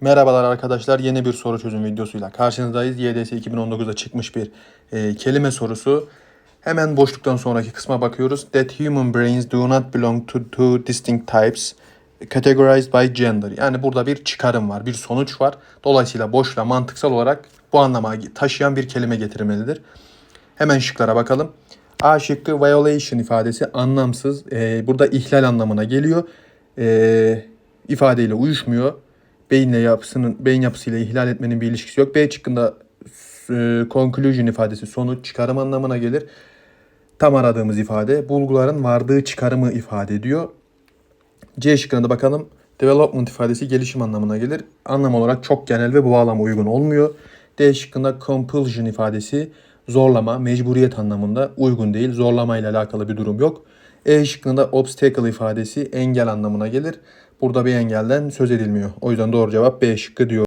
Merhabalar arkadaşlar. Yeni bir soru çözüm videosuyla karşınızdayız. YDS 2019'da çıkmış bir e, kelime sorusu. Hemen boşluktan sonraki kısma bakıyoruz. That human brains do not belong to two distinct types categorized by gender. Yani burada bir çıkarım var, bir sonuç var. Dolayısıyla boşluğa mantıksal olarak bu anlama taşıyan bir kelime getirilmelidir. Hemen şıklara bakalım. A şıkkı violation ifadesi anlamsız. E, burada ihlal anlamına geliyor. E, ifadeyle uyuşmuyor. Beyinle yapısının beyin yapısıyla ihlal etmenin bir ilişkisi yok. B şıkkında e, conclusion ifadesi sonuç çıkarım anlamına gelir. Tam aradığımız ifade bulguların vardığı çıkarımı ifade ediyor. C şıkkına da bakalım. Development ifadesi gelişim anlamına gelir. Anlam olarak çok genel ve bu bağlama uygun olmuyor. D şıkkında compulsion ifadesi zorlama, mecburiyet anlamında uygun değil. Zorlama ile alakalı bir durum yok. E şıkkında obstacle ifadesi engel anlamına gelir. Burada bir engelden söz edilmiyor. O yüzden doğru cevap B şıkkı diyor.